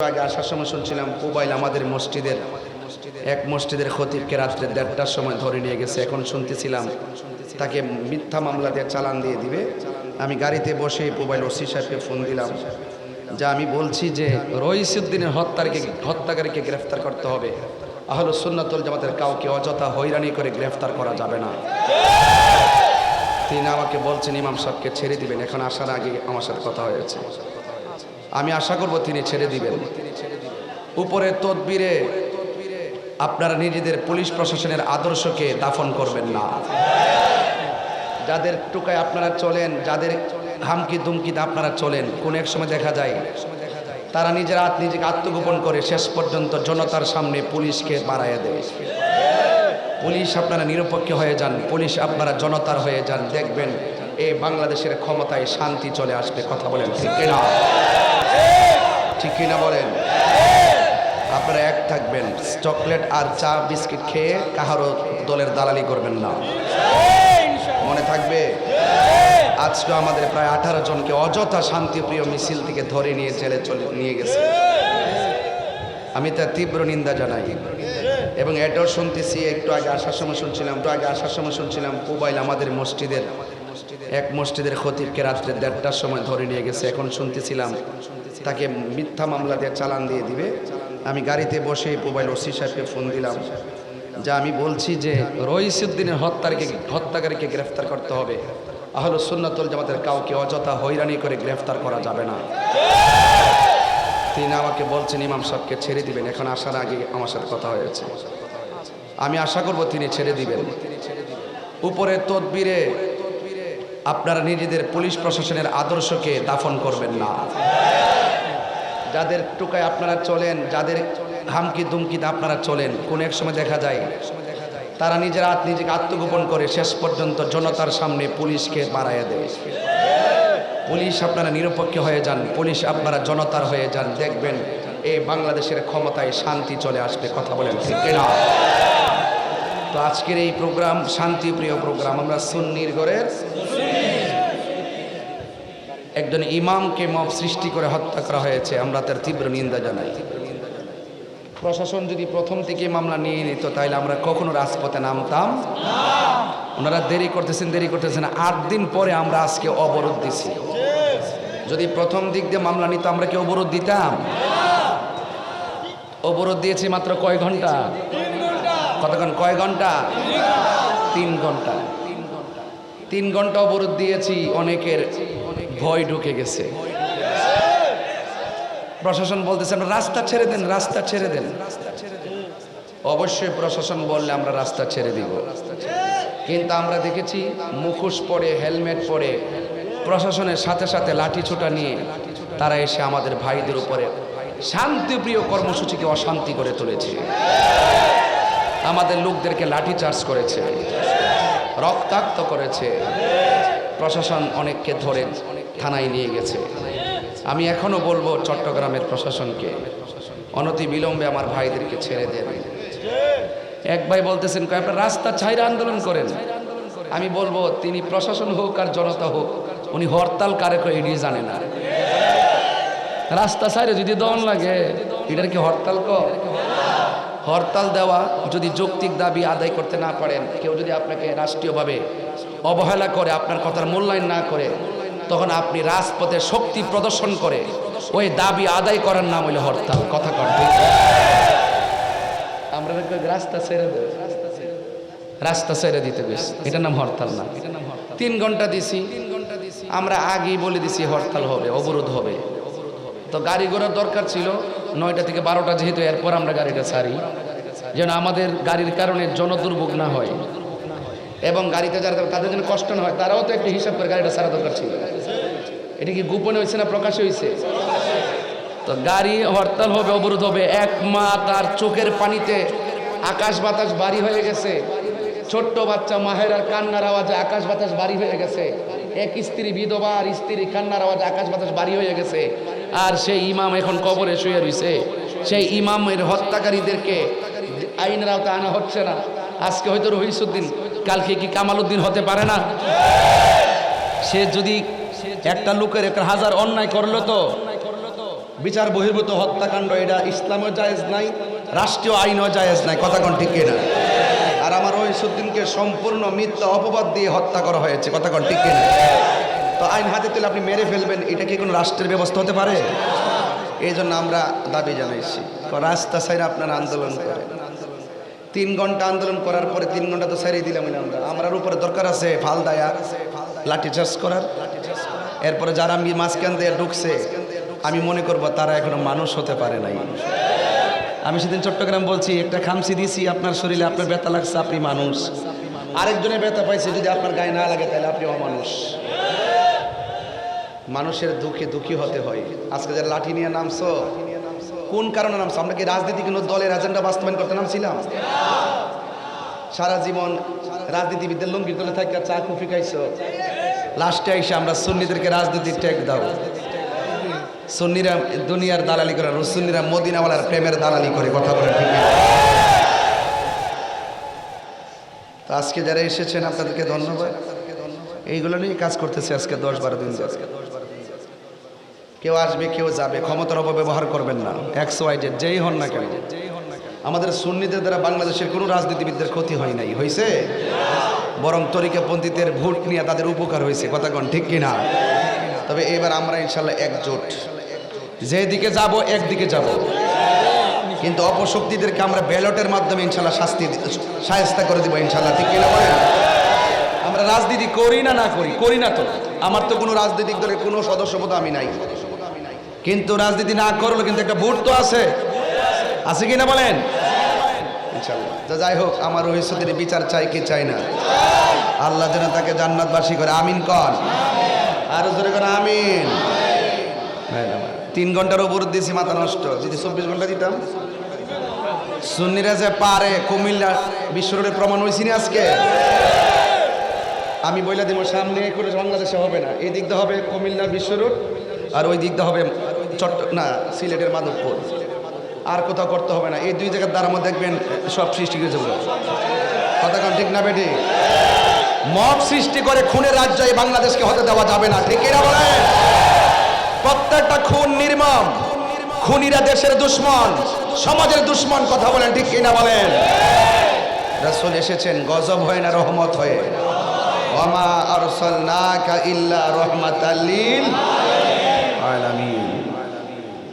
আগে আসার সময় শুনছিলাম মোবাইল আমাদের মসজিদের, এক মসজিদের খতিবকে রাত্রে দেড়টার সময় ধরে নিয়ে গেছে। এখন শুনতেছিলাম তাকে মিথ্যা মামলা দিয়ে চালান দিয়ে দিবে। আমি গাড়িতে বসে মোবাইল ওসি সাহেবকে ফোন দিলাম। যা আমি বলছি যে, রইসুদ্দিনের হত্যারকে, হত্যাকারীকে গ্রেফতার করতে হবে। আহল সুন্নাতুল জামাতের কাউকে অযথা হয়রানি করে গ্রেফতার করা যাবে না। তিনি আমাকে বলছেন, ইমাম সাহেবকে ছেড়ে দিবেন। এখন আসার আগে আমার সাথে কথা হয়েছে। আমি আশা করব তিনি ছেড়ে দিবেন। উপরে তদবিরে আপনারা নিজেদের পুলিশ প্রশাসনের আদর্শকে দাফন করবেন না। যাদের টুকায় আপনারা চলেন, যাদের হামকি দুমকিতে আপনারা চলেন, কোন এক সময় দেখা যায় তারা নিজের আত নিজেকে আত্মগোপন করে শেষ পর্যন্ত জনতার সামনে পুলিশকে বাড়াইয়া দেয়। পুলিশ আপনারা নিরপেক্ষ হয়ে যান, পুলিশ আপনারা জনতার হয়ে যান। দেখবেন এই বাংলাদেশের ক্ষমতায় শান্তি চলে আসবে, কথা বলেন ঠিক কিনা বলেন। আপনারা এক থাকবেন, চকলেট আর চা, বিস্কিট খেয়ে কাহারও দলের দালালি করবেন না। মনে থাকবে? আজকে আমাদের প্রায় আঠারো জনকে অযথা শান্তিপ্রিয় মিছিল থেকে ধরে নিয়ে জেলে চলে, নিয়ে গেছে। আমি তার তীব্র নিন্দা জানাই। এবং এটাও শুনতেছি, একটু আগে আসার সময় শুনছিলাম, একটু আগে আসার সময় শুনছিলাম মোবাইল আমাদের মসজিদের এক মসজিদের খতিবকে রাত্রে দেড়টার সময় ধরে নিয়ে গেছে। এখন শুনতেছিলাম তাকে মিথ্যা মামলা দিয়ে চালান দিয়ে দিবে। আমি গাড়িতে বসে মোবাইল ওসি সাহেবকে ফোন দিলাম। যা আমি বলছি যে, রইসুদ্দিনের হত্যারকে, হত্যাকারীকে গ্রেফতার করতে হবে। আহল সুন্নাতুল জামাতের কাউকে অযথা হয়রানি করে গ্রেফতার করা যাবে না। তিনি আমাকে বলছেন, ইমাম সাহেবকে ছেড়ে দিবেন। এখন আসার আগে আমার সাথে কথা হয়েছে। আমি আশা করব তিনি ছেড়ে দিবেন। উপরে তদবিরে আপনারা নিজেদের পুলিশ প্রশাসনের আদর্শকে দাফন করবেন না। যাদের টুকায় আপনারা চলেন, যাদের হামকি দুমকিতে আপনারা চলেন, কোন এক সময় দেখা যায় তারা নিজের আত নিজেকে আত্মগোপন করে শেষ পর্যন্ত জনতার সামনে পুলিশকে বাড়াইয়া দেয়। পুলিশ আপনারা নিরপেক্ষ হয়ে যান, পুলিশ আপনারা জনতার হয়ে যান, দেখবেন এই বাংলাদেশের ক্ষমতায় শান্তি চলে আসবে, কথা বলেন ঠিক কিনা? তো আজকের এই প্রোগ্রাম শান্তিপ্রিয় প্রোগ্রাম, আমরা সুন্নির ঘরের একজন ইমামকে মব সৃষ্টি করে হত্যা করা হয়েছে, আমরা তার তীব্র নিন্দা জানাই। প্রশাসন যদি প্রথম থেকে মামলা নিয়ে নিত, তাহলে আমরা কখনো রাজপথে নামতাম ওনারা দেরি করতেছেন দেরি করতেছেন আট দিন পরে আমরা আজকে অবরোধ দিছি। যদি প্রথম দিক দিয়ে মামলা নিত, আমরা কি অবরোধ দিতাম? অবরোধ দিয়েছি মাত্র কয় ঘণ্টা? কতক্ষণ? কয় ঘণ্টা? তিন ঘণ্টা। তিন ঘণ্টা অবরোধ দিয়েছি অনেকের। ভয় ঢুকে গেছে। প্রশাসন বলতেছে, আমরা রাস্তা ছেড়ে দেন, রাস্তা ছেড়ে দেন। অবশ্যই প্রশাসন বললে আমরা রাস্তা ছেড়ে দিব। কিন্তু আমরা দেখেছি, মুখোশ পরে, হেলমেট পরে, প্রশাসনের সাথে সাথে লাঠি ছোটা নিয়ে তারা এসে আমাদের ভাইদের উপরে শান্তিপ্রিয় কর্মসূচিকে অশান্তি করে তুলেছে। আমাদের লোকদেরকে লাঠি চার্জ করেছে, রক্তাক্ত করেছে। প্রশাসন অনেককে ধরে থানায় নিয়ে গেছে। আমি এখনও বলব চট্টগ্রামের প্রশাসনকে, অনতি বিলম্বে আমার ভাইদেরকে ছেড়ে দেন। এক ভাই বলতেছেন, কয়, আপনার রাস্তা ছাইরা আন্দোলন করেন। আমি বলব, তিনি প্রশাসন হোক আর জনতা হোক, উনি হরতাল কারে করে এড়িয়ে জানে না। রাস্তা ছাইরে যদি দন লাগে, এটার কি হরতাল ক হরতাল দেওয়া যদি যৌক্তিক দাবি আদায় করতে না পারেন, কেউ যদি আপনাকে রাষ্ট্রীয়ভাবে অবহেলা করে, আপনার কথার মূল্যায়ন না করে, তখন আপনি রাজপথে শক্তি প্রদর্শন করে ওই দাবি আদায় করার নাম হইল হরতাল। কথা কর আমরা রাস্তা ছেড়ে দেব। রাস্তা ছেড়ে দিতে বেশ এটার নাম হরতাল না। তিন ঘণ্টা দিছি। আমরা আগেই বলে দিছি হরতাল হবে, অবরোধ হবে। তো গাড়ি ঘোড়ার দরকার ছিল। নয়টা থেকে বারোটা যেহেতু এরপর আমরা গাড়িটা ছাড়ি, যেন আমাদের গাড়ির কারণে জনদুর্ভোগ না হয়। এবং গাড়িতে যারা তাদের জন্য কষ্ট না হয়, তারাও তো একটু হিসাব করে গাড়িটা ছাড়া দরকার ছিল। এটা কি গোপনে হয়েছে না প্রকাশে হয়েছে? তো গাড়ি হরতাল হবে, অবরোধ হবে, এক মা তার চোখের পানিতে আকাশ বাতাস বাড়ি হয়ে গেছে। ছোট্ট বাচ্চা মাহের আর কান্নার আওয়াজে আকাশ বাতাস বাড়ি হয়ে গেছে। এক স্ত্রী বিধবা আর স্ত্রী কান্নার আওয়াজে আকাশ বাতাস বাড়ি হয়ে গেছে। আর সেই ইমাম এখন কবরে শুয়ে রয়েছে সেই ইমামের হত্যাকারীদেরকে আইনের আওতায় আনা হচ্ছে না। আজকে হয়তো রহিসুদ্দিন, কালকে কি কামাল উদ্দিন হতে পারে না? সে যদি একটা লোকের একটা হাজার অন্যায় করল তো, বিচার বহির্ভূত হত্যাকাণ্ড, এটা ইসলামও জায়েজ নাই, রাষ্ট্রীয় আইনও জায়েজ নাই, কথা কোন ঠিক না আর আমার রহিসুদ্দিনকে সম্পূর্ণ মিথ্যা অপবাদ দিয়ে হত্যা করা হয়েছে, কথা কোন ঠিক কিনা? তো আইন হাতে তুলে আপনি মেরে ফেলবেন, এটা কি কোনো রাষ্ট্রের ব্যবস্থা হতে পারে? এই জন্য আমরা দাবি জানাইছি রাস্তা সাইড আপনার আন্দোলন করেন। তিন ঘণ্টা আন্দোলন করার পরে তিন ঘণ্টা তো সারিয়ে দিলাম আমরা। আমরার উপরে দরকার আছে ফাল দায়া, লাঠি চার্জ করার। এরপরে যারা আমি মাঝখান দিয়ে ঢুকছে, আমি মনে করব তারা এখনও মানুষ হতে পারে নাই। আমি সেদিন চট্টগ্রাম বলছি, একটা খামসি দিছি, আপনার শরীরে আপনার ব্যথা লাগছে, আপনি মানুষ। আরেকজনের ব্যথা পাইছে, যদি আপনার গায়ে না লাগে, তাহলে আপনি অমানুষ মানুষের দুঃখে দুঃখী হতে হয়। আজকে যারা লাঠি নিয়ে নামছো, কোন কারণে নামছো? আমরা কি রাজনীতি কোনো দলের এজেন্ডা বাস্তবায়ন করতে নামছিলাম? সারা জীবন রাজনীতিবিদদের লঙ্গির দলে থাকা চা, কফি খাইছো। লাস্টে এসে আমরা সুন্নিদেরকে রাজনীতির টেক দাও। সুন্নিরা দুনিয়ার দালালি করে সুন্নিরা মদিনাওয়ালার প্রেমের দালালি করে, কথা বলে তো আজকে যারা এসেছেন, আপনাদেরকে ধন্যবাদ। এইগুলো নিয়ে কাজ করতেছে আজকে দশ বারো দিন ধরে। কেউ আসবে, কেউ যাবে, ক্ষমতার অপব্যবহার করবেন না। একশো ওয়াইজের যেই হন না কেন। আমাদের সুন্নিদের দ্বারা বাংলাদেশের কোনো রাজনীতিবিদদের ক্ষতি হয় নাই। হয়েছে বরং তরিকাপন্থীদের ভোট নিয়ে তাদের উপকার হয়েছে কথা কন, ঠিক কিনা? তবে এবার আমরা ইনশাল্লাহ একজোট। যেদিকে যাব, একদিকে যাব। কিন্তু অপশক্তিদেরকে আমরা ব্যালটের মাধ্যমে ইনশাল্লাহ শাস্তি সায়স্তা করে দিব ইনশাল্লাহ। ঠিক কিনা বলেন? আমরা রাজনীতি করি না না করি? করি না তো। আমার তো কোনো রাজনৈতিক দলের কোনো সদস্যপদ আমি নাই। কিন্তু রাজনীতি না করলে কিন্তু একটা ভোট তো আছে। আছে কি না বলেন যাই হোক, আমার ভবিষ্যতের বিচার চাই কি চাই না। আল্লাহ যেন তাকে জান্নাতবাসী করে। আমিন কর আরও জোরে করে আমিন। ভাই। তিন ঘণ্টার উপর দিয়েছি মাথা নষ্ট। যদি চব্বিশ ঘণ্টা দিতাম। সুন্নিরা যে পারে, কুমিল্লা বিশ্ব রোডে প্রমাণ হয়েছি না আজকে? আমি বইলা দিব, সামনে করে বাংলাদেশে হবে না। এই দিকটা হবে কুমিল্লা বিশ্ব রোড, আর ওই দিকটা হবে চট্ট না, সিলেটের মাধবপুর। আর কোথাও করতে হবে না। এই দুই জায়গার দ্বারা দেখবেন সব সৃষ্টি করে যাবে কথা কন, ঠিক না বেটি? মব সৃষ্টি করে খুনের রাজ্য এই বাংলাদেশকে হতে দেওয়া যাবে না। ঠিক এরা বলেন? প্রত্যেকটা খুন নির্মম। খুনিরা দেশের দুশ্মন, সমাজের দুশ্মন, কথা বলেন, ঠিক কিনা বলেন? রাসূল এসেছেন, গজব হয় না, রহমত হয়ে? ওমা আরসালনাকা ইল্লা রাহমাতাল লিল আলামিন।